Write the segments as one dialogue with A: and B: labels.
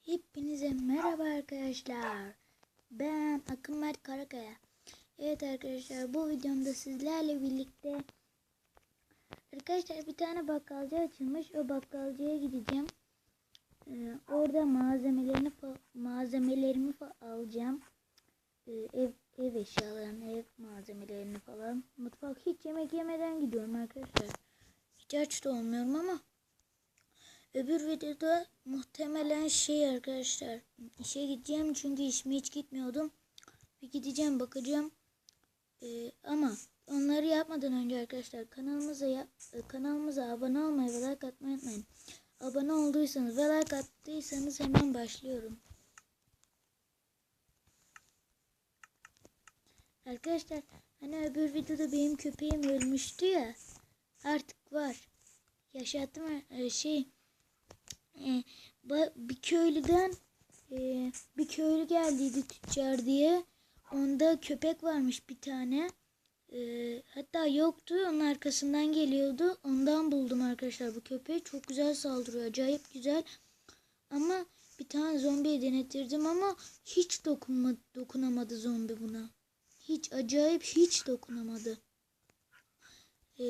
A: Hepinize merhaba arkadaşlar. Ben Akın Mert Karakaya. Evet arkadaşlar bu videomda sizlerle birlikte Arkadaşlar bir tane bakkalcı açılmış. O bakkalcıya gideceğim. Ee, orada malzemelerini malzemelerimi alacağım. Ee, ev ev eşyalarını, ev malzemelerini falan. Mutfak hiç yemek yemeden gidiyorum arkadaşlar. Hiç aç da olmuyorum ama Öbür videoda muhtemelen şey arkadaşlar işe gideceğim çünkü işime hiç gitmiyordum. Bir gideceğim bakacağım. Ee, ama onları yapmadan önce arkadaşlar kanalımıza e, kanalımıza abone olmayı ve like atmayı unutmayın. Abone olduysanız ve like attıysanız hemen başlıyorum. Arkadaşlar hani öbür videoda benim köpeğim ölmüştü ya artık var. Yaşattım e, şey e, ba- bir köylüden e, bir köylü geldiydi tüccar diye. Onda köpek varmış bir tane. E, hatta yoktu. Onun arkasından geliyordu. Ondan buldum arkadaşlar bu köpeği. Çok güzel saldırıyor. Acayip güzel. Ama bir tane zombiye denettirdim ama hiç dokunma, dokunamadı zombi buna. Hiç acayip hiç dokunamadı. Ee,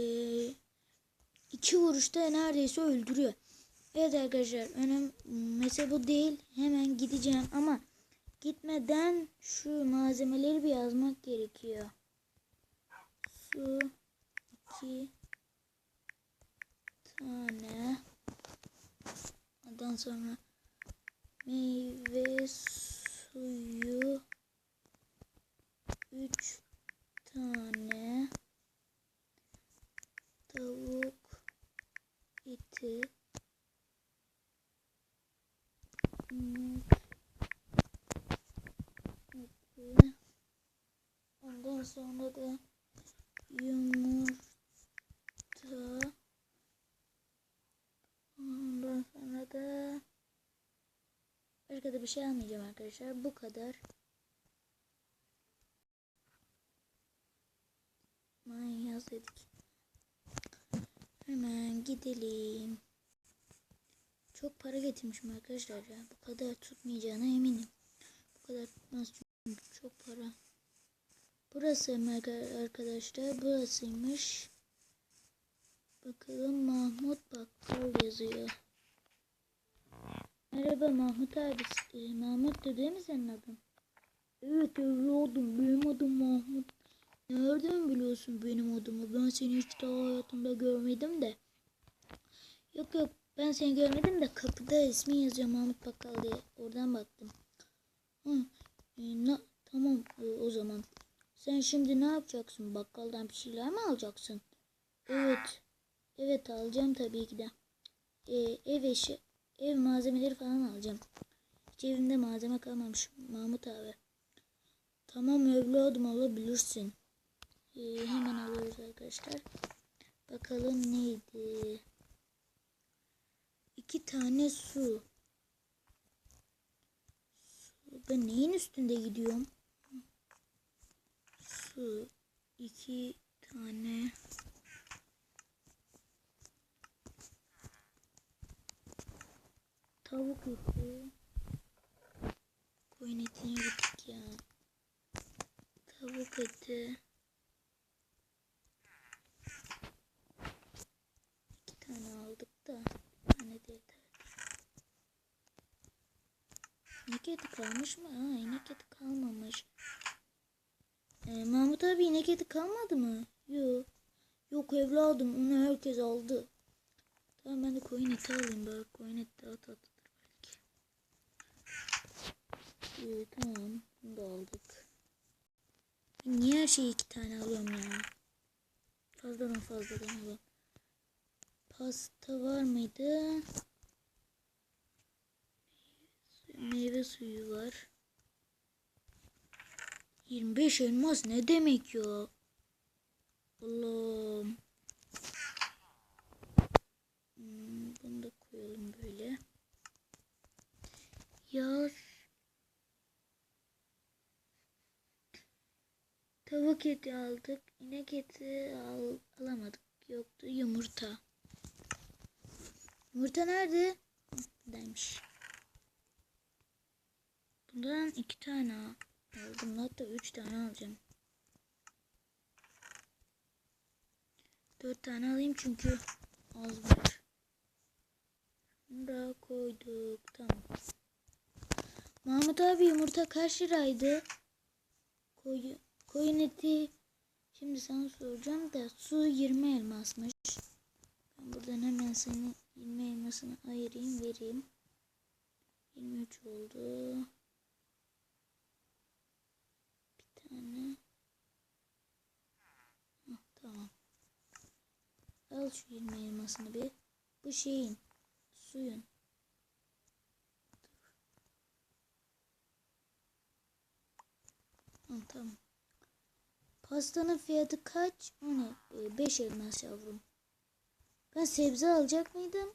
A: iki vuruşta neredeyse öldürüyor. Evet arkadaşlar önem mesele bu değil. Hemen gideceğim ama gitmeden şu malzemeleri bir yazmak gerekiyor. Su iki tane ondan sonra meyve suyu üç tane tavuk eti Hmm. Peki. Ondan sonra da yumurta. Ondan sonra da başka da bir şey almayacağım arkadaşlar. Bu kadar. Manyaz dedik. Hemen gidelim. Çok para getirmişim arkadaşlar ya. Bu kadar tutmayacağına eminim. Bu kadar tutmaz çünkü çok para. Burası arka- arkadaşlar. Burasıymış. Bakalım Mahmut Bakkal yazıyor. Merhaba Mahmut abi. Ee, Mahmut da değil mi senin adın? Evet evladım. Benim adım Mahmut. Nereden biliyorsun benim adımı? Ben seni hiç daha hayatımda görmedim de. Yok yok ben seni görmedim de kapıda ismi yazıyor Mahmut Bakkal diye. Oradan baktım. Hı, e, na, tamam e, o zaman. Sen şimdi ne yapacaksın? Bakkaldan bir şeyler mi alacaksın? Evet. Evet alacağım tabii ki de. E, ev eşi, ev malzemeleri falan alacağım. Hiç evimde malzeme kalmamış Mahmut abi. Tamam evladım alabilirsin. E, hemen alıyoruz arkadaşlar. Bakalım neydi? İki tane su. Su. Ben neyin üstünde gidiyorum? Su. iki tane. Tavuk eti. Koyun etine gittik ya. Tavuk eti. İki tane aldık da. Bir tane de yeter. İnek eti kalmış mı? Aa inek eti kalmamış. Ee, Mahmut abi inek eti kalmadı mı? Yok. Yok evladım onu herkes aldı. Tamam ben de koyun eti alayım bari. Koyun eti daha tatlıdır belki. Ee, tamam bunu da aldık. Niye her şeyi iki tane alıyorum ya? Fazladan fazladan alıyorum. Pasta var mıydı? Meyve suyu var. 25 elmas ne demek ya? Allah'ım. Hmm, bunu da koyalım böyle. Yaz. Tavuk eti aldık. İnek eti al, alamadık. Yoktu. Yumurta. Yumurta nerede? Hı, Buradaymış. Bundan iki tane aldım. Hatta üç tane alacağım. Dört tane alayım çünkü az var. Bunu koyduk. Tamam. Mahmut abi yumurta kaç liraydı? Koyu, koyun eti. Şimdi sana soracağım da su 20 elmasmış. Ben buradan hemen seni 20 elmasını ayırayım vereyim. 23 oldu. Tane. Hah, tamam. Al şu 20 elmasını bir. Bu şeyin. Suyun. Hı, tamam. Pastanın fiyatı kaç? O ne? 5 elmas yavrum. Ben sebze alacak mıydım?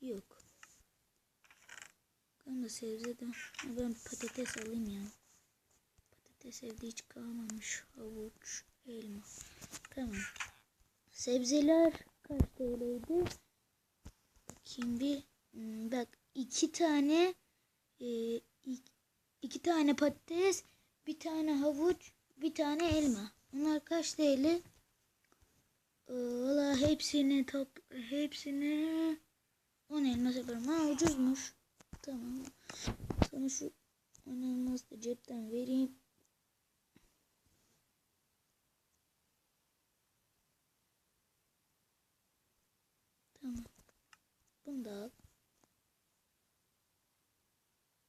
A: Yok. Ben de sebze de. Ben patates alayım ya. Patates evde hiç kalmamış. Havuç, elma. Tamam. Sebzeler kaç TL'ydi? Bakayım bir. Hmm, Bak iki tane e, iki tane patates, bir tane havuç, bir tane elma. Bunlar kaç TL? Ee, Valla hepsini top hepsini 10 elmas yaparım. Ha ucuzmuş. Tamam. Sana şu 10 elmas da cepten vereyim. Tamam. Bunu.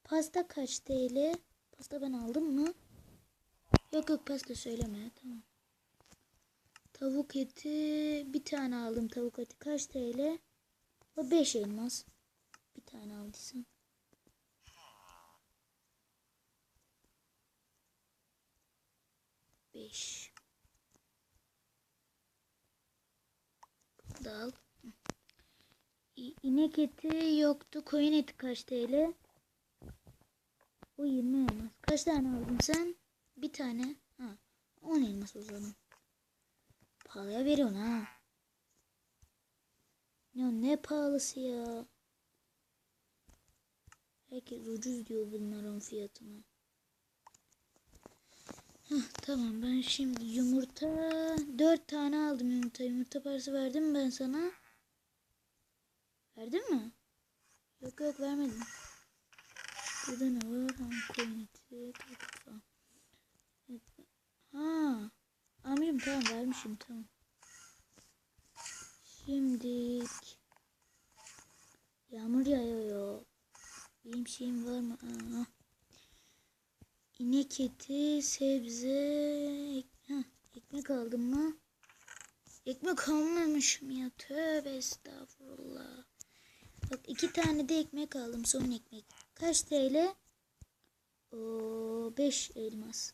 A: Pasta kaç TL? Pasta ben aldım mı? Yok yok pasta söyleme. Tamam. Tavuk eti bir tane aldım tavuk eti kaç TL? O 5 elmas. Bir tane aldıysam. Beş. Bunu da al. İnek eti yoktu. Koyun eti kaç TL? O 20 elmas. Kaç tane aldın sen? Bir tane. Ha. 10 elmas o zaman. Pahalıya veriyorsun ha. Ya ne pahalısı ya. Herkes ucuz diyor bunların fiyatına. Hah, tamam ben şimdi yumurta dört tane aldım yumurta. Yumurta parası verdim ben sana? Verdin mi? Yok yok vermedim. Burada ne var? Falan. Evet. Ha. Amirim tamam vermişim tamam. Şimdi yağmur yağıyor. Benim şeyim var mı? Aa. İnek eti, sebze, Heh, ekmek aldım mı? Ekmek almamışım ya. Tövbe estağfurullah. Bak iki tane de ekmek aldım. Son ekmek. Kaç TL? Oo, 5 elmas.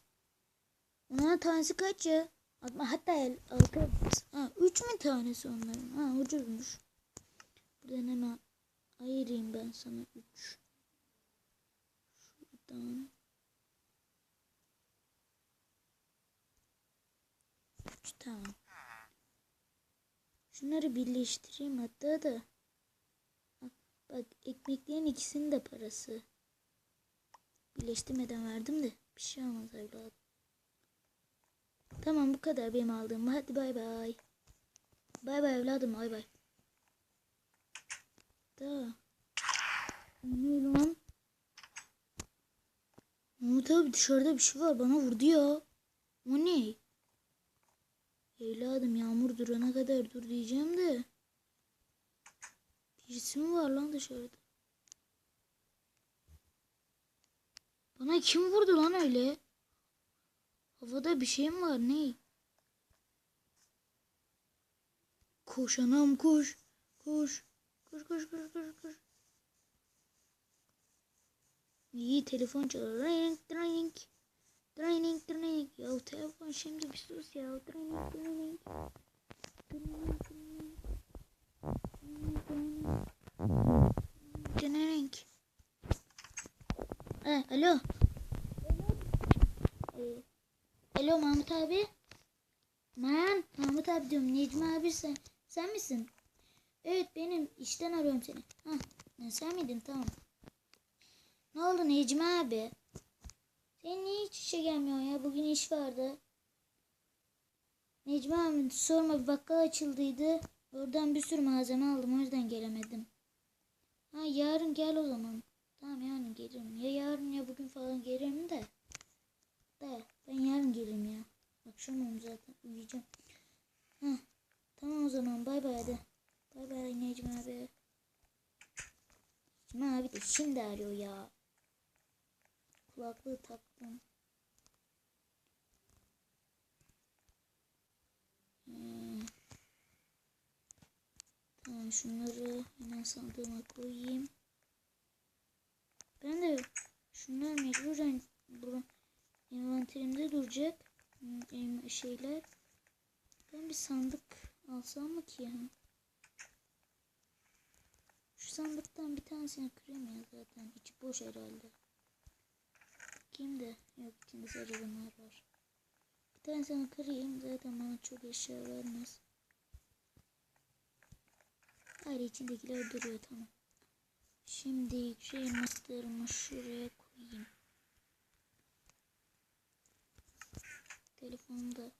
A: Onların tanesi kaç ya? Atma, hatta el, altı elmas. Ha, üç mü tanesi onların? Ha, ucuzmuş. Buradan hemen ayırayım ben sana üç. Şuradan. Üç tamam. Şunları birleştireyim hatta da. Bak, ekmeklerin ikisinin de parası. Birleştirmeden verdim de bir şey olmaz evladım. Tamam bu kadar benim aldığım. Hadi bay bay. Bay bay evladım bay bay. Da. Ne lan? Umut abi dışarıda bir şey var bana vurdu ya. O ne? Evladım yağmur durana kadar dur diyeceğim de. Birisi mi var lan dışarıda? Bana kim vurdu lan öyle? Havada bir şey mi var ne? Koş anam koş. Koş. Koş koş koş koş koş. İyi telefon çalıyor. Ring ring. Training training. Ya telefon şimdi bir sus ya. Training training. Training Abi. Man, Mahmut abi diyorum. Necmi abi sen, sen misin? Evet benim işten arıyorum seni. Ha, sen miydin? Tamam. Ne oldu Necmi abi? Sen niye hiç işe gelmiyorsun ya? Bugün iş vardı. Necmi abi sorma bir bakkal açıldıydı. Oradan bir sürü malzeme aldım o yüzden gelemedim. Ha yarın gel o zaman. Tamam yarın gelirim. Ya yarın ya bugün falan gelirim de. De ben yarın gelirim ya. Akşam oldu zaten uyuyacağım. Ha tamam o zaman bay bay hadi. Bay bay Necmi abi. Necmi abi de şimdi arıyor ya. Kulaklığı taktım. Hmm. Tamam şunları hemen sandığıma koyayım. Ben de şunlar mecburen bu envanterimde duracak Em- şeyler. Ben bir sandık alsam mı ki ya? Şu sandıktan bir tanesini kırayım ya zaten. İçi boş herhalde. Bakayım da. Yok içinde sadece bunlar var. Bir tanesini kırayım zaten bana çok eşya vermez. Hayır içindekiler duruyor tamam. Şimdi şu elmaslarımı şuraya koyayım. Telefonu da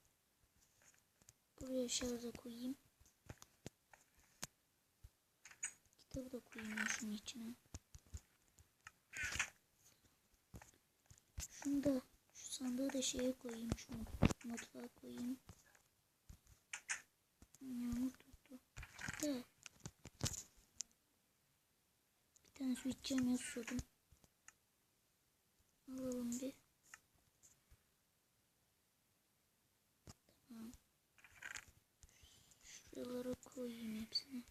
A: buraya şarja koyayım. Kitabı da koyayım ya şunun içine. Şunu da şu sandığı da şeye koyayım şunu mutfağa koyayım. Yağmur tuttu. Da. Bir tane su içeceğim ya susadım. Alalım bir. Tamam. Şuralara koyayım hepsini.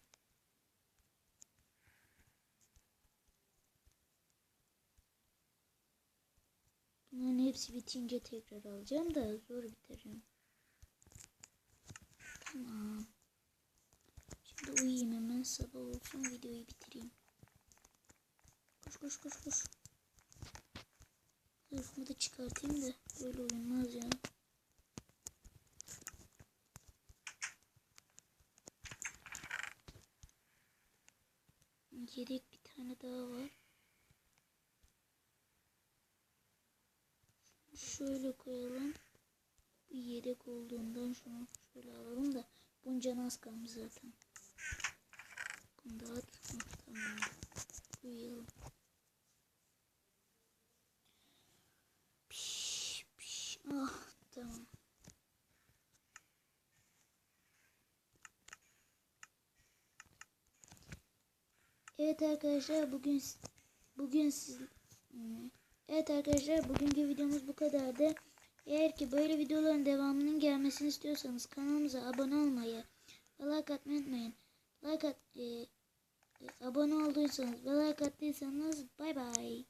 A: Bunların hepsi bitince tekrar alacağım da zor bitiririm. Tamam. Şimdi uyuyayım hemen sabah olsun videoyu bitireyim. Koş koş koş koş. Zırhımı da çıkartayım da böyle uyunmaz ya. Yedek bir tane daha var. Şöyle koyalım. Bu yedek olduğundan şunu şöyle alalım da bunca az kalmış zaten. Bunu da at. Tamam. Koyalım. Piş, piş. Ah tamam. Evet arkadaşlar bugün bugün siz Evet arkadaşlar bugünkü videomuz bu kadardı. Eğer ki böyle videoların devamının gelmesini istiyorsanız kanalımıza abone olmayı ve like atmayı unutmayın. Like at, e, e, abone olduysanız ve like attıysanız bay bay.